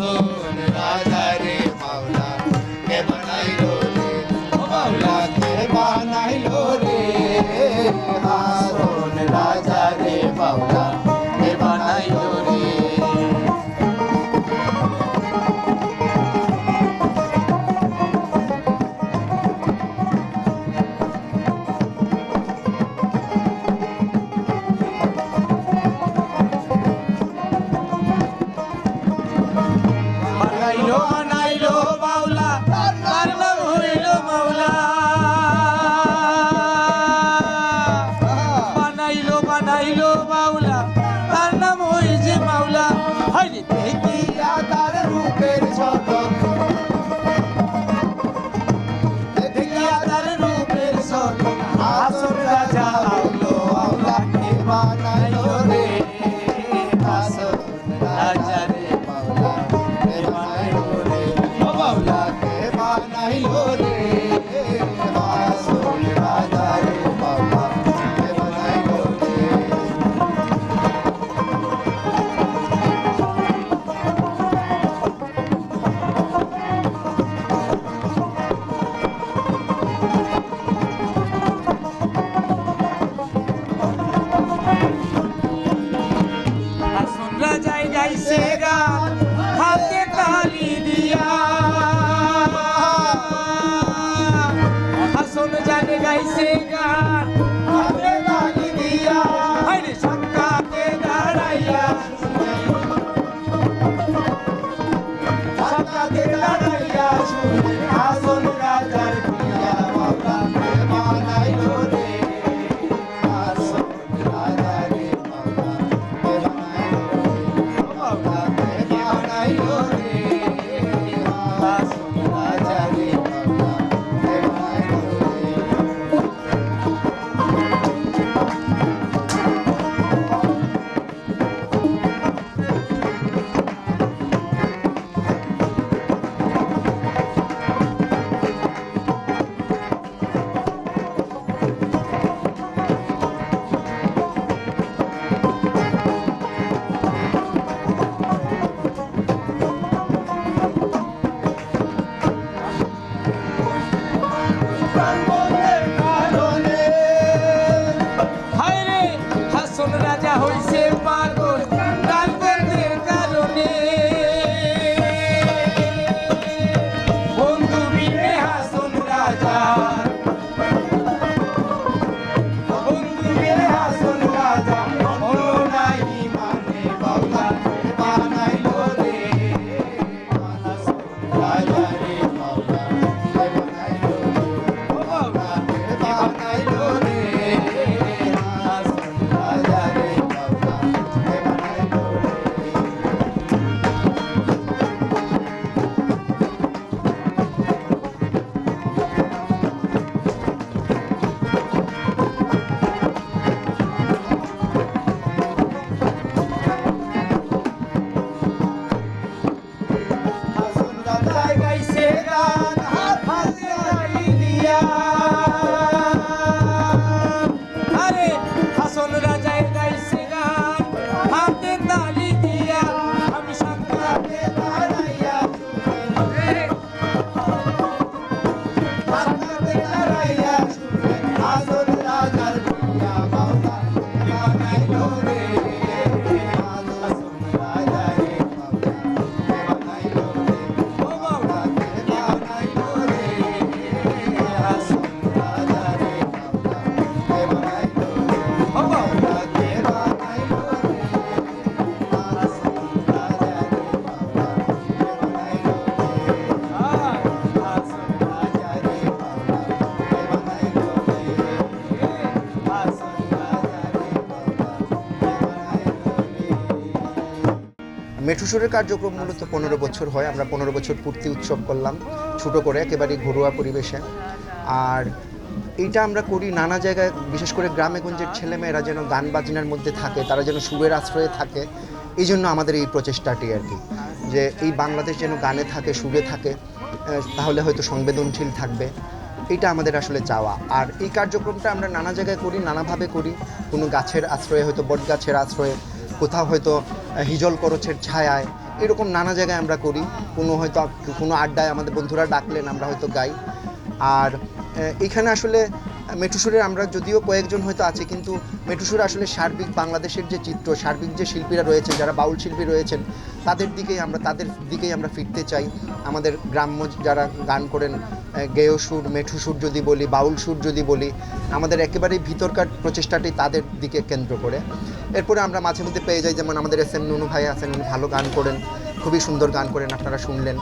सोन राज Señor. tem razão. মেঠুসুরের কার্যক্রম মূলত পনেরো বছর হয়। আমরা পনেরো বছর পূর্তি উৎসব করলাম, ছোটো করে, একেবারে ঘরোয়া পরিবেশে। আর এইটা আমরা করি নানা জায়গায়, বিশেষ করে গ্রামে গঞ্জের ছেলেমেয়েরা যেন গান বাজনার মধ্যে থাকে, তারা যেন সুরের আশ্রয়ে থাকে, এই জন্য আমাদের এই প্রচেষ্টাটি আর কি। যে এই বাংলাদেশ যেন গানে থাকে, সুরে থাকে তাহলে হয়তো সংবেদনশীল থাকবে। এটা আমাদের আসলে চাওয়া। আর এই কার্যক্রমটা আমরা নানা জায়গায় করি, নানাভাবে করি। কোনো গাছের আশ্রয়ে, হয়তো বট গাছের আশ্রয়ে, কোথাও হয়তো হিজল করছের ছায়ায়। এরকম নানা জায়গায় আমরা করি। কোনো হয়তো কোনো আড্ডায় আমাদের বন্ধুরা ডাকলেন, আমরা হয়তো গাই। আর এখানে আসলে মেটুসুরের আমরা যদিও কয়েকজন হয়তো আছে, কিন্তু মেটুসুর আসলে সার্বিক বাংলাদেশের যে চিত্র, সার্বিক যে শিল্পীরা রয়েছেন, যারা বাউল শিল্পী রয়েছেন, তাদের দিকেই আমরা, তাদের দিকেই আমরা ফিরতে চাই। আমাদের গ্রাম্য যারা গান করেন গেয় সুর মেঠু সুর যদি বলি বাউল সুর যদি বলি, আমাদের একেবারেই ভিতরকার প্রচেষ্টাটি তাদের দিকে কেন্দ্র করে। এরপরে আমরা মাঝে মধ্যে পেয়ে যাই, যেমন আমাদের এস এম নুনু ভাই আছেন, উনি ভালো গান করেন, খুবই সুন্দর গান করেন, আপনারা শুনলেন।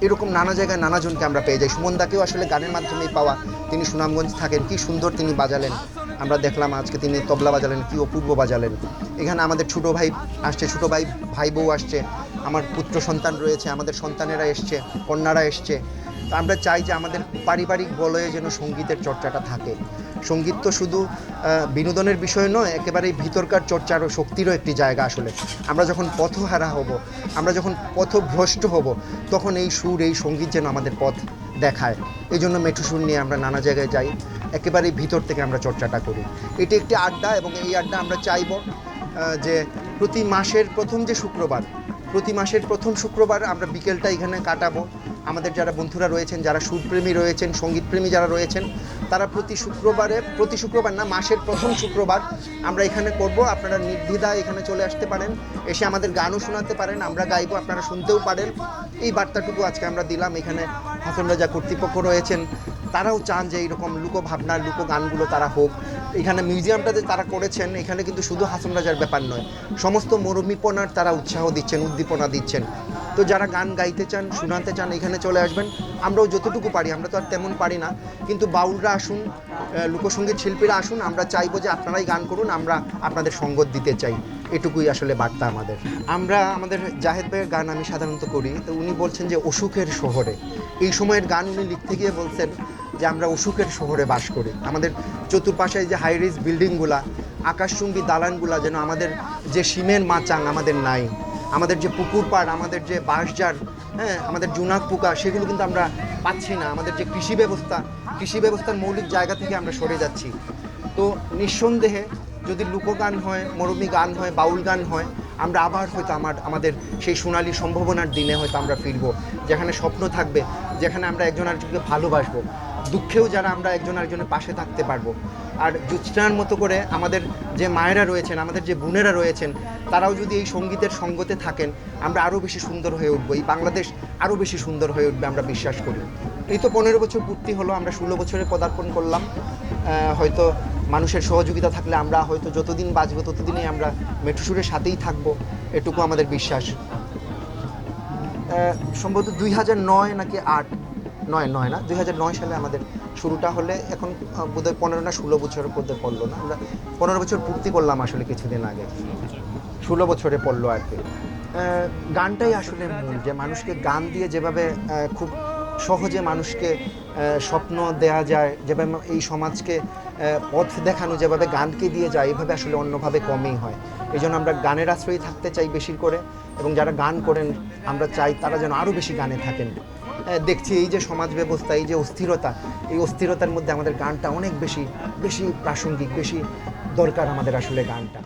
এরকম নানা জায়গায় নানাজনকে আমরা পেয়ে যাই। সুমনদাকেও আসলে গানের মাধ্যমেই পাওয়া। তিনি সুনামগঞ্জ থাকেন, কি সুন্দর তিনি বাজালেন। আমরা দেখলাম আজকে তিনি তবলা বাজালেন, কি অপূর্ব বাজালেন। এখানে আমাদের ছোটো ভাই আসছে, ছোটো ভাই ভাই বউ আসছে। আমার পুত্র সন্তান রয়েছে, আমাদের সন্তানেরা এসছে, কন্যারা এসছে। আমরা চাই যে আমাদের পারিবারিক বলয়ে যেন সঙ্গীতের চর্চাটা থাকে। সংগীত তো শুধু বিনোদনের বিষয় নয়, একেবারেই ভিতরকার চর্চারও শক্তিরও একটি জায়গা আসলে। আমরা যখন পথহারা হব, আমরা যখন পথভ্রষ্ট হব, তখন এই সুর, এই সংগীত যেন আমাদের পথ দেখায়। এই জন্য মেঠু সুর নিয়ে আমরা নানা জায়গায় যাই, একেবারেই ভিতর থেকে আমরা চর্চাটা করি। এটি একটি আড্ডা এবং এই আড্ডা আমরা চাইব যে প্রতি মাসের প্রথম যে শুক্রবার, প্রতি মাসের প্রথম শুক্রবার আমরা বিকেলটা এখানে কাটাবো। আমাদের যারা বন্ধুরা রয়েছেন, যারা সুরপ্রেমী রয়েছেন, সঙ্গীতপ্রেমী যারা রয়েছেন তারা প্রতি শুক্রবারে, প্রতি শুক্রবার না, মাসের প্রথম শুক্রবার আমরা এখানে করব। আপনারা নির্দ্বিধায় এখানে চলে আসতে পারেন। এসে আমাদের গানও শোনাতে পারেন, আমরা গাইবো, আপনারা শুনতেও পারেন। এই বার্তাটুকু আজকে আমরা দিলাম। এখানে হাসন রাজা কর্তৃপক্ষ রয়েছেন। তারাও চান যে এইরকম লুকোভাবনা লুকো গানগুলো তারা হোক। এখানে মিউজিয়ামটাতে তারা করেছেন, এখানে কিন্তু শুধু হাসন রাজার ব্যাপার নয়, সমস্ত মরমিপনার তারা উৎসাহ দিচ্ছেন, উদ্দীপনা দিচ্ছেন। তো যারা গান গাইতে চান, শোনাতে চান, এখানে চলে আসবেন। আমরাও যতটুকু পারি, আমরা তো আর তেমন পারি না। কিন্তু বাউলরা আসুন লোকসঙ্গীত শিল্পীরা আসুন, আমরা চাইব যে আপনারাই গান করুন, আমরা আপনাদের সঙ্গত দিতে চাই। এটুকুই আসলে বার্তা আমাদের। আমরা আমাদের জাহেদ ভাইয়ের গান আমি সাধারণত করি। তো উনি বলছেন যে অসুখের শহরে। এই সময়ের গান উনি লিখতে গিয়ে বলছেন যে আমরা অসুখের শহরে বাস করি। আমাদের চতুর্পাশে যে হাই রিস বিল্ডিংগুলা আকাশচুম্বী দালানগুলা যেন আমাদের যে সিমের মাচাং আমাদের নাই। আমাদের যে পুকুর পাড়, আমাদের যে বাঁশঝাড় হ্যাঁ আমাদের জুনাক পোকা, সেগুলো কিন্তু আমরা পাচ্ছি না। আমাদের যে কৃষি ব্যবস্থা, কৃষি ব্যবস্থার মৌলিক জায়গা থেকে আমরা সরে যাচ্ছি। তো নিঃসন্দেহে যদি লোকগান হয়, মরমী গান হয়, বাউল গান হয়, আমরা আবার হয়তো আমার, আমাদের সেই সোনালী সম্ভাবনার দিনে হয়তো আমরা ফিরবো, যেখানে স্বপ্ন থাকবে, যেখানে আমরা একজন আরেকজনকে ভালোবাসবো। দুঃখেও যারা আমরা একজন আরেকজনের পাশে থাকতে পারব। আর জুচনার মতো করে আমাদের যে মায়েরা রয়েছেন, আমাদের যে বোনেরা রয়েছেন, তারাও যদি এই সঙ্গীতের সঙ্গতে থাকেন, আমরা আরও বেশি সুন্দর হয়ে উঠবো। এই বাংলাদেশ আরও বেশি সুন্দর হয়ে উঠবে আমরা বিশ্বাস করি। এই তো পনেরো বছর পূর্তি হলো, আমরা ষোলো বছরে পদার্পণ করলাম। হয়তো মানুষের সহযোগিতা থাকলে আমরা হয়তো যতদিন বাঁচবো, ততদিনই আমরা মেট্রোসুরের সাথেই থাকব, এটুকু আমাদের বিশ্বাস। সম্ভবত দুই হাজার নয় নাকি আট, নয় নয় না, দুই হাজার নয় সালে আমাদের শুরুটা হলে এখন বোধহয় পনেরো না ষোলো বছরের মধ্যে পড়ল না। আমরা পনেরো বছর পূর্তি করলাম আসলে কিছুদিন আগে। ষোলো বছরে পড়ল আর কি। গানটাই আসলে মূল। যে মানুষকে গান দিয়ে যেভাবে খুব সহজে মানুষকে স্বপ্ন দেয়া যায়, যেভাবে এই সমাজকে পথ দেখানো, যেভাবে গানকে দিয়ে যায় এভাবে আসলে অন্যভাবে কমই হয়। এই জন্য আমরা গানের আশ্রয়ই থাকতে চাই বেশি করে। এবং যারা গান করেন, আমরা চাই তারা যেন আরও বেশি গানে থাকেন। দেখছি এই যে সমাজ ব্যবস্থা, এই যে অস্থিরতা, এই অস্থিরতার মধ্যে আমাদের গানটা অনেক বেশি বেশি প্রাসঙ্গিক, বেশি দরকার আমাদের আসলে গানটা।